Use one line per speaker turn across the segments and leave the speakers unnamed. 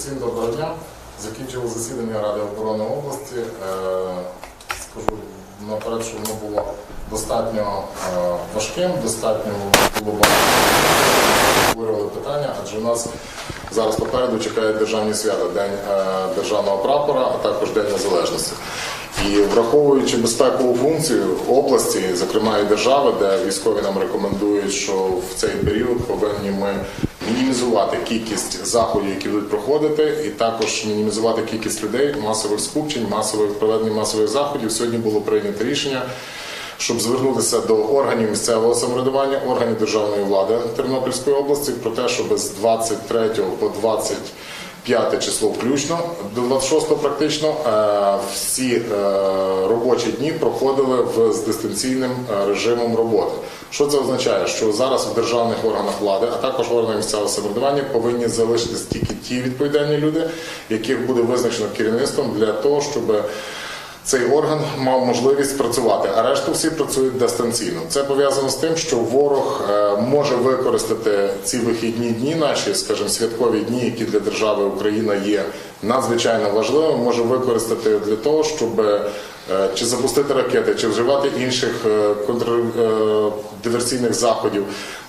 Всім доброго дня. Закінчили засідання Ради оборони області. Е, Скажу наперед, що воно було достатньо е, важким, достатньо було багато питання, адже у нас зараз попереду чекають державні свята, День е, державного прапора, а також День Незалежності. І враховуючи безпекову функцію області, зокрема і держави, де військові нам рекомендують, що в цей період повинні ми мінімізувати кількість заходів, які будуть проходити, і також мінімізувати кількість людей, масових скупчень, масових проведення масових заходів. Сьогодні було прийнято рішення. Щоб звернутися до органів місцевого самоврядування, органів державної влади Тернопільської області про те, щоб з 23 по 25 число включно до 26 практично е, всі е, робочі дні проходили в з дистанційним е, режимом роботи. Що це означає? Що зараз в державних органах влади, а також в органах місцевого самоврядування повинні залишитись тільки ті відповідальні люди, яких буде визначено керівництвом для того, щоб цей орган мав можливість працювати, а решту всі працюють дистанційно. Це пов'язано з тим, що ворог е, може використати ці вихідні дні, наші, скажімо, святкові дні, які для держави Україна є надзвичайно важливими, може використати для того, щоб е, чи запустити ракети, чи вживати інших е, контрдиверсійних заходів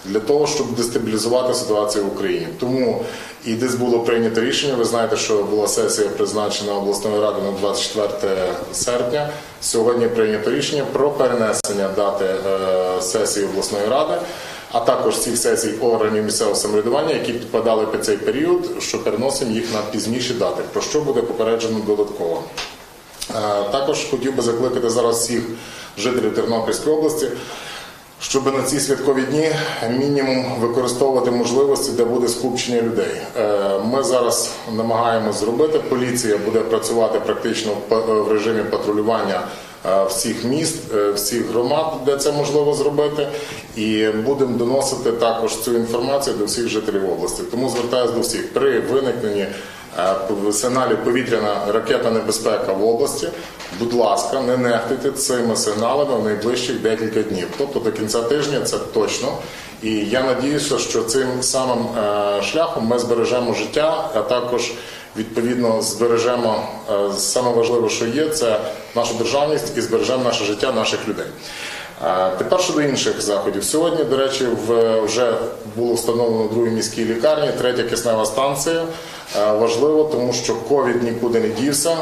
для того, щоб дестабілізувати ситуацію в Україні. Тому і десь було прийнято рішення. Ви знаєте, що була сесія призначена обласної ради на 24 серпня. Сьогодні прийнято рішення про перенесення дати е, сесії обласної ради. А також всіх сесій органів місцевого самоврядування, які підпадали під цей період, що переносимо їх на пізніші дати, про що буде попереджено додатково. Е, Також хотів би закликати зараз всіх жителів Тернопільської області, щоб на ці святкові дні мінімум використовувати можливості, де буде скупчення людей. Е, Ми зараз намагаємося зробити. Поліція буде працювати практично в режимі патрулювання е, всіх міст, е, всіх громад, де це можливо зробити, і будемо доносити також цю інформацію до всіх жителів області. Тому звертаюся до всіх при виникненні е, в сигналі повітряна ракетна небезпека в області. Будь ласка, не нехтуйте цими сигналами в найближчих декілька днів. Тобто до кінця тижня це точно. І я надіюся, що цим самим е, шляхом ми збережемо життя, а також відповідно збережемо е, саме важливе, що є, це нашу державність і збережемо наше життя наших людей. Е, Тепер щодо інших заходів. Сьогодні, до речі, вже було встановлено в другій міській лікарні третя киснева станція. Е, Важливо, тому що ковід нікуди не дівся. Е,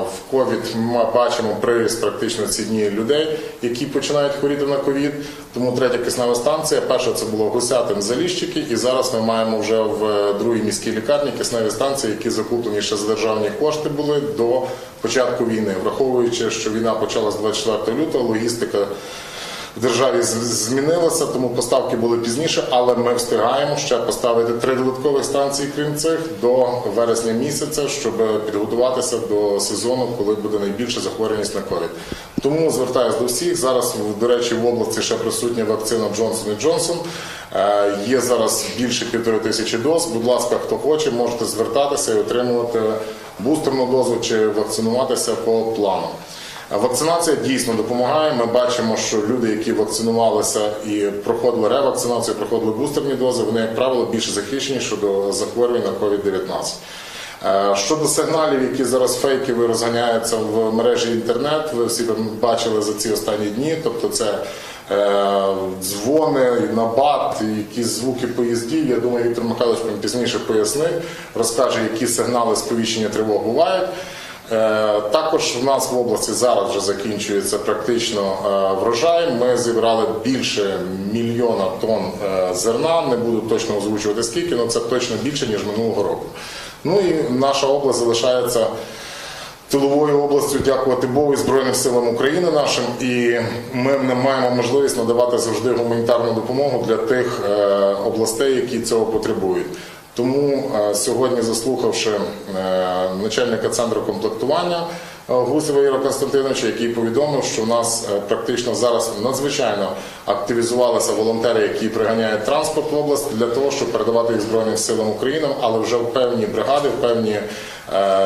В ковід ми бачимо приріст практично ці дні людей, які починають хворіти на ковід. Тому третя киснева станція. Перша це було Гусятин Заліщики, і зараз ми маємо вже в другій міській лікарні кисневі станції, які закуплені ще за державні кошти були до початку війни, враховуючи, що війна почалась 24 лютого, логістика державі з- змінилася, тому поставки були пізніше, але ми встигаємо ще поставити три додаткових станції, крім цих, до вересня місяця, щоб підготуватися до сезону, коли буде найбільша захворюваність на ковід. Тому звертаюся до всіх. Зараз, до речі, в області ще присутня вакцина Джонсон і Джонсон. Е, Є зараз більше півтори тисячі доз. Будь ласка, хто хоче, можете звертатися і отримувати бустерну дозу чи вакцинуватися по плану. Вакцинація дійсно допомагає. Ми бачимо, що люди, які вакцинувалися і проходили ревакцинацію, проходили бустерні дози, вони, як правило, більше захищені щодо захворювань на COVID-19. Е, Щодо сигналів, які зараз фейкові розганяються в мережі інтернет, ви всі бачили за ці останні дні. Тобто, це е, дзвони, набат, якісь звуки поїздів. Я думаю, Віктор Михайлович пізніше пояснить, розкаже, які сигнали сповіщення тривог бувають. Е, Також в нас в області зараз вже закінчується практично е, врожай. Ми зібрали більше мільйона тонн е, зерна. Не буду точно озвучувати скільки, але це точно більше ніж минулого року. Ну і наша область залишається тиловою областю, дякувати Богу і Збройним силам України нашим. І ми не маємо можливість надавати завжди гуманітарну допомогу для тих областей, які цього потребують. Тому е, сьогодні, заслухавши е, начальника центру комплектування е, Гусева Іра Константиновича, який повідомив, що в нас практично зараз надзвичайно активізувалися волонтери, які приганяють транспорт в область для того, щоб передавати їх Збройним силам України, але вже в певні бригади, в певні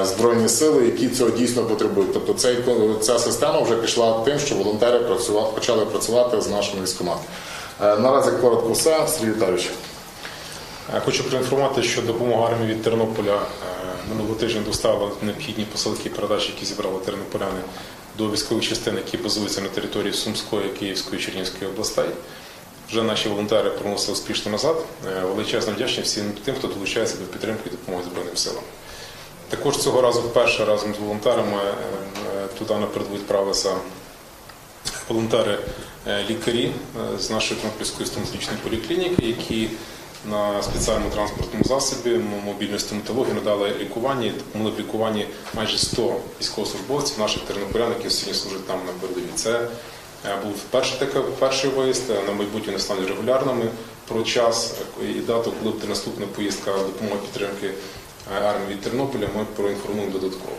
збройні сили, які цього дійсно потребують. Тобто цей, ця система вже пішла тим, що волонтери працювали, почали працювати з нашими військоматами. Наразі коротко все, Сергій Віталійович.
Е, Хочу проінформувати, що допомога армії від Тернополя е, минулого тижня доставила необхідні посилки і передачі, які зібрали тернополяни до військових частин, які базуються на території Сумської, Київської, Чернігівської областей. Вже наші волонтери приносили успішно назад. Е, Величезно вдячні всім тим, хто долучається до підтримки і допомоги Збройним силам. Також цього разу вперше разом з волонтерами туди на передову відправилися волонтери лікарі е, з нашої Тернопільської стоматологічної поліклініки, які на спеціальному транспортному засобі мобільної стоматології надали лікування і допомогли в лікуванні майже 100 військовослужбовців наших тернополян, які сьогодні служать там на передовій. Це е, був перший така перший виїзд. е, На майбутнє вони стануть регулярними. Про час е, і дату, коли буде наступна поїздка допомоги підтримки армії від Тернополя, ми проінформуємо додатково.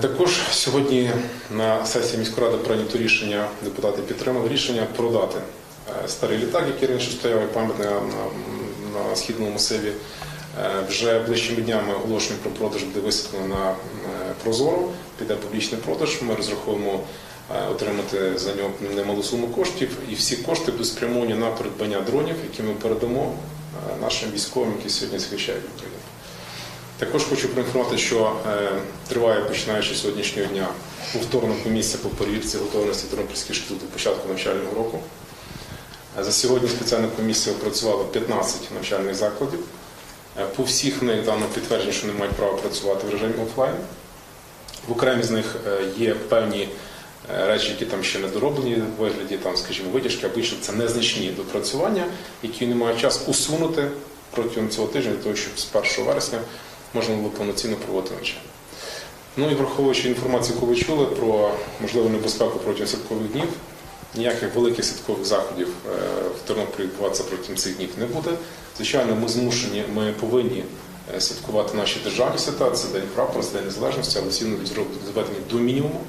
Також сьогодні на сесії міської ради прийнято рішення, депутати підтримали рішення продати старий літак, який раніше стояв як пам'ятник на, на, східному масиві. Е, Вже ближчими днями оголошення про продаж буде висвітлено на е, Прозоро, піде публічний продаж. Ми розраховуємо е, отримати за нього немалу суму коштів, і всі кошти будуть спрямовані на придбання дронів, які ми передамо е, нашим військовим, які сьогодні захищають Україну. Також хочу проінформувати, що е, триває починаючи з сьогоднішнього дня повторна комісія по перевірці готовності Тернопільських шкіл до початку навчального року. За сьогодні спеціальна комісія опрацювала 15 навчальних закладів. Е, По всіх них дано підтвердження, що не мають права працювати в режимі офлайн. В окремі з них е, є певні е, речі, які там ще не дороблені в вигляді, там, скажімо, витяжки, або інше це незначні допрацювання, які не мають час усунути протягом цього тижня, для того, щоб з 1 вересня можна було повноцінно проводити навчання. Ну і враховуючи інформацію, яку ви чули про можливу небезпеку протягом святкових днів, ніяких великих святкових заходів е, в Тернополі відбуватися протягом цих днів не буде. Звичайно, ми змушені, ми повинні е, святкувати наші державні свята, це День прапора, це День Незалежності, але всі вони будуть зведені до мінімуму.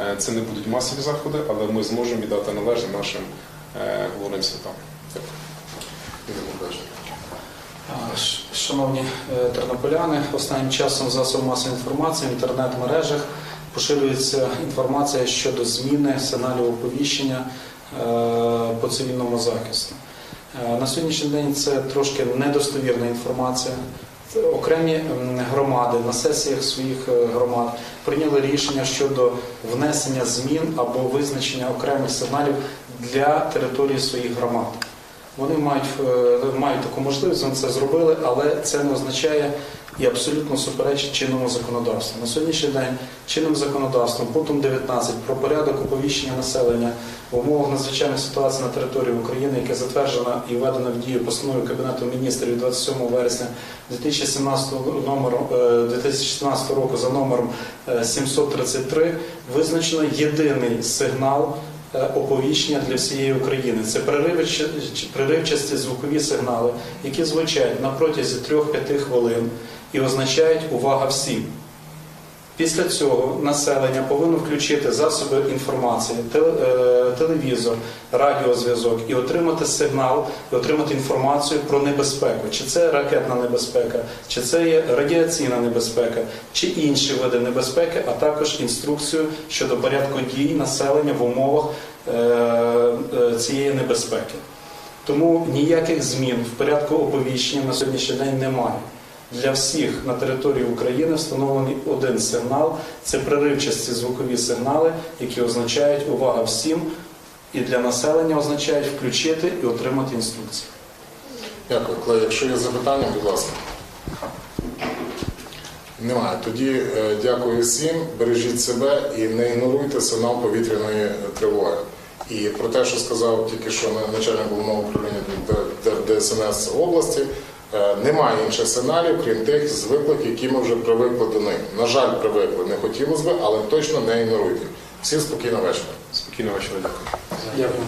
Е, Це не будуть масові заходи, але ми зможемо віддати належне нашим головним святам.
Шановні тернополяни, останнім часом в засобах масової інформації в інтернет-мережах поширюється інформація щодо зміни сигналів оповіщення е, по цивільному захисту. Е, На сьогоднішній день це трошки недостовірна інформація. Окремі громади на сесіях своїх е, громад прийняли рішення щодо внесення змін або визначення окремих сигналів для території своїх громад. Вони мають, е, мають таку можливість, вони це зробили, але це не означає і абсолютно суперечить чинному законодавству. На сьогоднішній день чинним законодавством, пунктом 19 про порядок оповіщення населення в умовах надзвичайних ситуацій на території України, яке затверджено і введено в дію постановою Кабінету міністрів від 27 вересня 2017 номеру, е, 2016 року за номером е, 733, визначено єдиний сигнал е, оповіщення для всієї України. Це переривчасті звукові сигнали, які звучать на протязі 3-5 хвилин і означають увага всім. Після цього населення повинно включити засоби інформації, е, телевізор, радіозв'язок і отримати сигнал, і отримати інформацію про небезпеку. Чи це ракетна небезпека, чи це є радіаційна небезпека, чи інші види небезпеки, а також інструкцію щодо порядку дій населення в умовах е, е, цієї небезпеки. Тому ніяких змін в порядку оповіщення на сьогоднішній день немає. Для всіх на території України встановлений один сигнал це преривчасті звукові сигнали, які означають увага всім, і для населення означають включити і отримати інструкції.
Дякую. Клей, якщо є запитання, будь ласка. Немає. Тоді е, дякую всім, бережіть себе і не ігноруйте сигнал повітряної тривоги. І про те, що сказав тільки що на- начальник головного управління ДСНС області, немає інших сценаріїв, крім тих звиклих, які ми вже привикли до них. На жаль, привикли. Не хотілося б, але точно не ігноруйте. Всім спокійного вечора.
Спокійного вечора, дякую.
Дякую.